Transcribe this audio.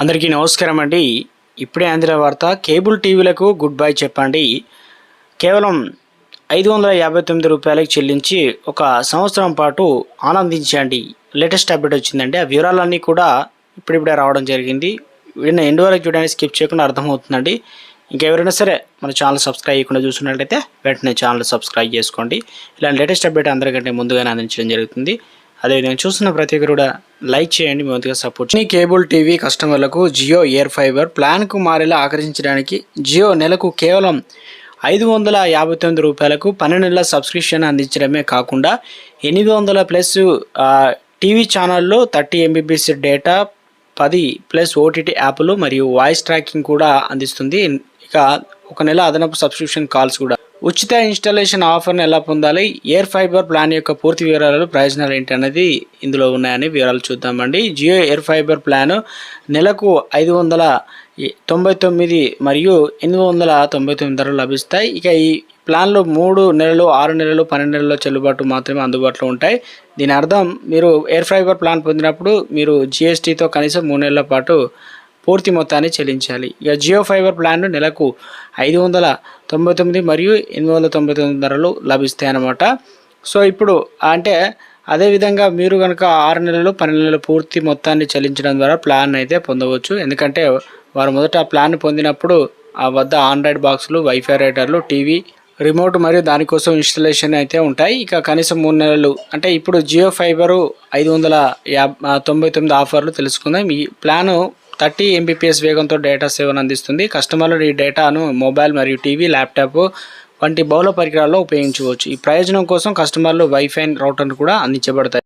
అందరికీ నమస్కారం అండి. ఇప్పుడే ఆంధ్ర వార్త కేబుల్ టీవీలకు గుడ్ బై చెప్పండి. కేవలం ఐదు వందల యాభై తొమ్మిది రూపాయలకు చెల్లించి ఒక సంవత్సరం పాటు ఆనందించండి. లేటెస్ట్ అప్డేట్ వచ్చిందండి. ఆ వివరాలన్నీ కూడా ఇప్పుడిప్పుడే రావడం జరిగింది. వీడిని ఎండు వరకు చూడడానికి స్కిప్ చేయకుండా అర్థమవుతుందండి. ఇంకెవరైనా సరే మన ఛానల్ సబ్స్క్రైబ్ చేయకుండా చూస్తున్నట్లయితే వెంటనే ఛానల్ సబ్స్క్రైబ్ చేసుకోండి. ఇలాంటి లేటెస్ట్ అప్డేట్ అందరికంటే ముందుగానే అందించడం జరుగుతుంది. అదేవిధంగా చూస్తున్న ప్రతి ఒక్కరు కూడా లైక్ చేయండి మొదటిగా సపోర్ట్ మీ కేబుల్ టీవీ కస్టమర్లకు జియో ఎయిర్ ఫైబర్ ప్లాన్కు మారేలా ఆకర్షించడానికి జియో నెలకు కేవలం ఐదు వందల యాభై తొమ్మిది రూపాయలకు పన్నెండు నెలల సబ్స్క్రిప్షన్ అందించడమే కాకుండా ఎనిమిది వందల ప్లస్ టీవీ ఛానల్లో థర్టీ ఎంబీబీఎస్ డేటా పది ప్లస్ ఓటీటీ యాప్లు మరియు వాయిస్ ట్రాకింగ్ కూడా అందిస్తుంది. ఇక ఒక నెల అదనపు సబ్స్క్రిప్షన్ కాల్స్ కూడా ఉచిత ఇన్స్టాలేషన్ ఆఫర్ని ఎలా పొందాలి? ఎయిర్ ఫైబర్ ప్లాన్ యొక్క పూర్తి వివరాలు ప్రయోజనాలు ఏంటి అనేది ఇందులో ఉన్నాయని వివరాలు చూద్దామండి. జియో ఎయిర్ ఫైబర్ ప్లాన్ నెలకు ఐదు వందల తొంభై తొమ్మిది మరియు ఎనిమిది వందల తొంభై తొమ్మిది ధరలు లభిస్తాయి. ఇక ఈ ప్లాన్లో మూడు నెలలు ఆరు నెలలు పన్నెండు నెలల చెల్లుబాటు మాత్రమే అందుబాటులో ఉంటాయి. దీని అర్థం మీరు ఎయిర్ ఫైబర్ ప్లాన్ పొందినప్పుడు మీరు జిఎస్టీతో కనీసం మూడు నెలల పాటు పూర్తి మొత్తాన్ని చెల్లించాలి. ఇక జియో ఫైబర్ ప్లాన్ నెలకు ఐదు వందల తొంభై తొమ్మిది మరియు ఎనిమిది వందల తొంభై తొమ్మిది ధరలు లభిస్తాయి అన్నమాట సో ఇప్పుడు అంటే అదేవిధంగా మీరు కనుక ఆరు నెలలు పన్నెండు నెలలు పూర్తి మొత్తాన్ని చెల్లించడం ద్వారా ప్లాన్ అయితే పొందవచ్చు. ఎందుకంటే వారు మొదట ఆ ప్లాన్ పొందినప్పుడు ఆ వద్ద ఆండ్రాయిడ్ బాక్సులు వైఫై రైటర్లు టీవీ రిమోట్ మరియు దానికోసం ఇన్స్టలేషన్ అయితే ఉంటాయి. ఇక కనీసం మూడు నెలలు అంటే ఇప్పుడు జియో ఫైబరు ఐదు వందల యాభై తొంభై తొమ్మిది ఆఫర్లు తెలుసుకుందాం. ఈ ప్లాను థర్టీ ఎంబీపీఎస్ వేగంతో డేటా సేవను అందిస్తుంది. కస్టమర్లు ఈ డేటాను మొబైల్ మరియు టీవీ ల్యాప్టాప్ వంటి బహుళ పరికరాల్లో ఉపయోగించవచ్చు. ఈ ప్రయోజనం కోసం కస్టమర్లు వైఫై రౌటర్ను కూడా అందించబడతాయి.